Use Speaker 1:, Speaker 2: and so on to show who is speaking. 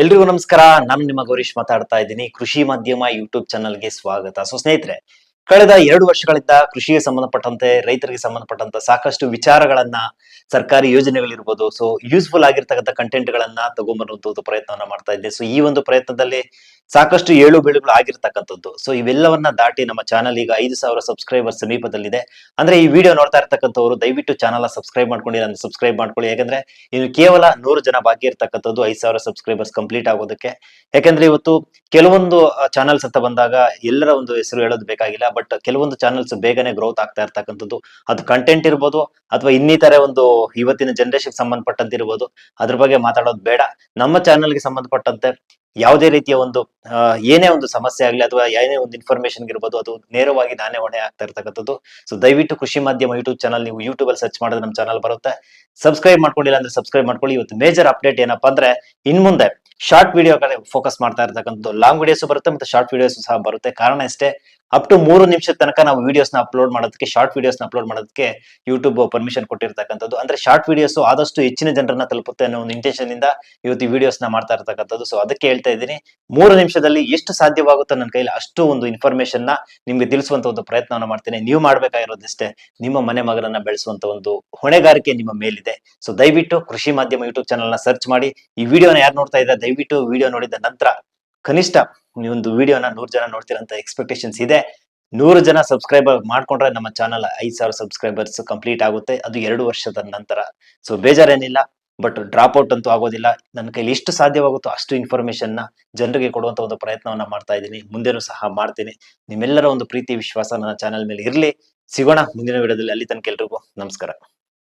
Speaker 1: ಎಲ್ರಿಗೂ ನಮಸ್ಕಾರ. ನಾನು ನಿಮ್ಮ ಗೌರೀಶ್ ಮಾತಾಡ್ತಾ ಇದ್ದೀನಿ. ಕೃಷಿ ಮಾಧ್ಯಮ ಯೂಟ್ಯೂಬ್ ಚಾನಲ್ಗೆ ಸ್ವಾಗತ. ಸೊ ಸ್ನೇಹಿತರೆ ಕಳೆದ ಎರಡು ವರ್ಷಗಳಿಂದ ಕೃಷಿಗೆ ಸಂಬಂಧಪಟ್ಟಂತೆ, ರೈತರಿಗೆ ಸಂಬಂಧಪಟ್ಟಂತ ಸಾಕಷ್ಟು ವಿಚಾರಗಳನ್ನ ಸರ್ಕಾರಿ ಯೋಜನೆಗಳಿರ್ಬೋದು. ಸೊ ಯೂಸ್ಫುಲ್ ಆಗಿರ್ತಕ್ಕಂಥ ಕಂಟೆಂಟ್ ಗಳನ್ನ ತಗೊಂಬರುವಂತದ್ದು ಪ್ರಯತ್ನವನ್ನ ಮಾಡ್ತಾ ಇದ್ದೆ ಸೊ ಈ ಒಂದು ಪ್ರಯತ್ನದಲ್ಲಿ ಸಾಕಷ್ಟು ಏಳು ಬೆಳೆಗಳು ಆಗಿರ್ತಕ್ಕಂಥದ್ದು. ಸೊ ಇವೆಲ್ಲವನ್ನ ದಾಟಿ ನಮ್ಮ ಚಾನಲ್ ಈಗ ಐದು ಸಾವಿರ ಸಬ್ಸ್ಕ್ರೈಬರ್ ಸಮೀಪದಲ್ಲಿದೆ. ಅಂದ್ರೆ ಈ ವಿಡಿಯೋ ನೋಡ್ತಾ ಇರ್ತಕ್ಕಂಥವ್ರು ದಯವಿಟ್ಟು ಚಾನಲ್ ಸಬ್ಸ್ಕ್ರೈಬ್ ಮಾಡ್ಕೊಂಡು ನಾನು ಸಬ್ಸ್ಕ್ರೈಬ್ ಮಾಡ್ಕೊಳ್ಳಿ. ಯಾಕಂದ್ರೆ ಇನ್ನು ಕೇವಲ ನೂರು ಜನ ಬಾಕಿ ಇರ್ತಕ್ಕಂಥದ್ದು ಐದು ಸಾವಿರ ಸಬ್ಸ್ಕ್ರೈಬರ್ಸ್ ಕಂಪ್ಲೀಟ್ ಆಗೋದಕ್ಕೆ. ಯಾಕಂದ್ರೆ ಇವತ್ತು ಕೆಲವೊಂದು ಚಾನಲ್ಸ್ ಅಂತ ಬಂದಾಗ ಎಲ್ಲರ ಒಂದು ಹೆಸರು ಹೇಳೋದು ಬೇಕಾಗಿಲ್ಲ. ಬಟ್ ಕೆಲವೊಂದು ಚಾನಲ್ಸ್ ಬೇಗನೆ ಗ್ರೋತ್ ಆಗ್ತಾ ಇರ್ತಕ್ಕಂಥದ್ದು. ಅದು ಕಂಟೆಂಟ್ ಇರ್ಬೋದು, ಅಥವಾ ಇನ್ನಿತರ ಒಂದು ಇವತ್ತಿನ ಜನರೇಷನ್ ಸಂಬಂಧಪಟ್ಟಂತೆ ಇರ್ಬೋದು. ಅದ್ರ ಬಗ್ಗೆ ಮಾತಾಡೋದು ಬೇಡ. ನಮ್ಮ ಚಾನಲ್ಗೆ ಸಂಬಂಧಪಟ್ಟಂತೆ ಯಾವುದೇ ರೀತಿಯ ಒಂದು ಏನೇ ಒಂದು ಸಮಸ್ಯೆ ಆಗಲಿ ಅಥವಾ ಏನೇ ಒಂದು ಇನ್ಫಾರ್ಮೇಶನ್ ಇರ್ಬೋದು, ಅದು ನೇರವಾಗಿ ನಾನೇ ಹೊಣೆ ಆಗ್ತಾ ಇರ್ತಕ್ಕಂಥದ್ದು. ಸೊ ದಯವಿಟ್ಟು ಕೃಷಿ ಮಾಧ್ಯಮ ಯೂಟ್ಯೂಬ್ ಚಾನಲ್ ನೀವು ಯೂಟ್ಯೂಬ್ ಅಲ್ಲಿ ಸರ್ಚ್ ಮಾಡಿದ್ರೆ ನಮ್ಮ ಚಾನಲ್ ಬರುತ್ತೆ. ಸಬ್ಸ್ಕ್ರೈಬ್ ಮಾಡ್ಕೊಂಡಿಲ್ಲ ಅಂದ್ರೆ ಸಬ್ಸ್ಕ್ರೈಬ್ ಮಾಡ್ಕೊಳ್ಳಿ. ಇವತ್ತು ಮೇಜರ್ ಅಪ್ಡೇಟ್ ಏನಪ್ಪಾ ಅಂದ್ರೆ, ಇನ್ ಮುಂದೆ ಶಾರ್ಟ್ ವಿಡಿಯೋ ಕಡೆ ಫೋಕಸ್ ಮಾಡ್ತಾ ಇರ್ತಕ್ಕಂಥದ್ದು. ಲಾಂಗ್ ವಿಡಿಯೋಸ್ ಬರುತ್ತೆ ಮತ್ತೆ ಶಾರ್ಟ್ ವಿಡಿಯೋಸ್ ಸಹ ಬರುತ್ತೆ. ಕಾರಣ ಅಷ್ಟೇ ಅಪ್ ಟು ಮೂರು ನಿಮಿಷದ ತನಕ ನಾವು ವಿಡಿಯೋಸ್ನ ಅಪ್ಲೋಡ್ ಮಾಡೋದಕ್ಕೆ ಶಾರ್ಟ್ ವಿಡಿಯೋಸ್ನ ಅಪ್ಲೋಡ್ ಮಾಡೋದಕ್ಕೆ ಯೂಟ್ಯೂಬ್ ಪರ್ಮಿಷನ್ ಕೊಟ್ಟಿರ್ತಕ್ಕಂಥದ್ದು. ಅಂದ್ರೆ ಶಾರ್ಟ್ ವಿಡಿಯೋಸ್ ಆದಷ್ಟು ಹೆಚ್ಚಿನ ಜನರನ್ನ ತಲುಪುತ್ತೆ ಅನ್ನೋ ಒಂದು ಇಂಟೆನ್ಷನ್ ಇಂದ ಇವತ್ತು ಈ ವಿಡಿಯೋಸ್ನ ಮಾಡ್ತಾ ಇರ್ತಕ್ಕಂಥದ್ದು. ಸೊ ಅದಕ್ಕೆ ಹೇಳ್ತಾ ಇದ್ದೀನಿ. ಮೂರು ನಿಮಿಷದಲ್ಲಿ ಎಷ್ಟು ಸಾಧ್ಯವಾಗುತ್ತೋ ನನ್ನ ಕೈಲಿ ಅಷ್ಟು ಒಂದು ಇನ್ಫಾರ್ಮೇಶನ್ನ ನಿಮ್ಗೆ ತಿಳಿಸುವಂತ ಒಂದು ಪ್ರಯತ್ನವನ್ನ ಮಾಡ್ತೀನಿ. ನೀವು ಮಾಡಬೇಕಾಗಿರೋದಿಷ್ಟೇ ನಿಮ್ಮ ಮನೆ ಮಗನನ್ನ ಬೆಳೆಸುವಂತ ಒಂದು ಹೊಣೆಗಾರಿಕೆ ನಿಮ್ಮ ಮೇಲಿದೆ. ಸೊ ದಯವಿಟ್ಟು ಕೃಷಿ ಮಾಧ್ಯಮ ಯೂಟ್ಯೂಬ್ ಚಾನಲ್ನ ಸರ್ಚ್ ಮಾಡಿ. ಈ ವಿಡಿಯೋನ ಯಾರು ನೋಡ್ತಾ ಇದ್ದಾರೆ, ದಯವಿಟ್ಟು ವಿಡಿಯೋ ನೋಡಿದ ನಂತರ ಕನಿಷ್ಠ ಈ ಒಂದು ವಿಡಿಯೋನ ನೂರು ಜನ ನೋಡ್ತೀರಂತ ಎಕ್ಸ್ಪೆಕ್ಟೇಷನ್ಸ್ ಇದೆ. ನೂರು ಜನ ಸಬ್ಸ್ಕ್ರೈಬರ್ ಮಾಡ್ಕೊಂಡ್ರೆ ನಮ್ಮ ಚಾನಲ್ ಐದು ಸಾವಿರ ಸಬ್ಸ್ಕ್ರೈಬರ್ಸ್ ಕಂಪ್ಲೀಟ್ ಆಗುತ್ತೆ. ಅದು ಎರಡು ವರ್ಷದ ನಂತರ. ಸೊ ಬೇಜಾರೇನಿಲ್ಲ ಬಟ್ ಡ್ರಾಪ್ ಔಟ್ ಅಂತೂ ಆಗೋದಿಲ್ಲ. ನನ್ನ ಕೈಲಿ ಎಷ್ಟು ಸಾಧ್ಯವಾಗುತ್ತೋ ಅಷ್ಟು ಇನ್ಫಾರ್ಮೇಶನ್ನ ಜನರಿಗೆ ಕೊಡುವಂತ ಒಂದು ಪ್ರಯತ್ನವನ್ನ ಮಾಡ್ತಾ ಇದ್ದೀನಿ. ಮುಂದೆನೂ ಸಹ ಮಾಡ್ತೀನಿ. ನಿಮ್ಮೆಲ್ಲರ ಒಂದು ಪ್ರೀತಿ, ವಿಶ್ವಾಸ ನನ್ನ ಚಾನಲ್ ಮೇಲೆ ಇರಲಿ. ಸಿಗೋಣ ಮುಂದಿನ ವಿಡಿಯೋದಲ್ಲಿ ಅಲ್ಲಿ ತನಕ ಎಲ್ರಿಗೂ ನಮಸ್ಕಾರ.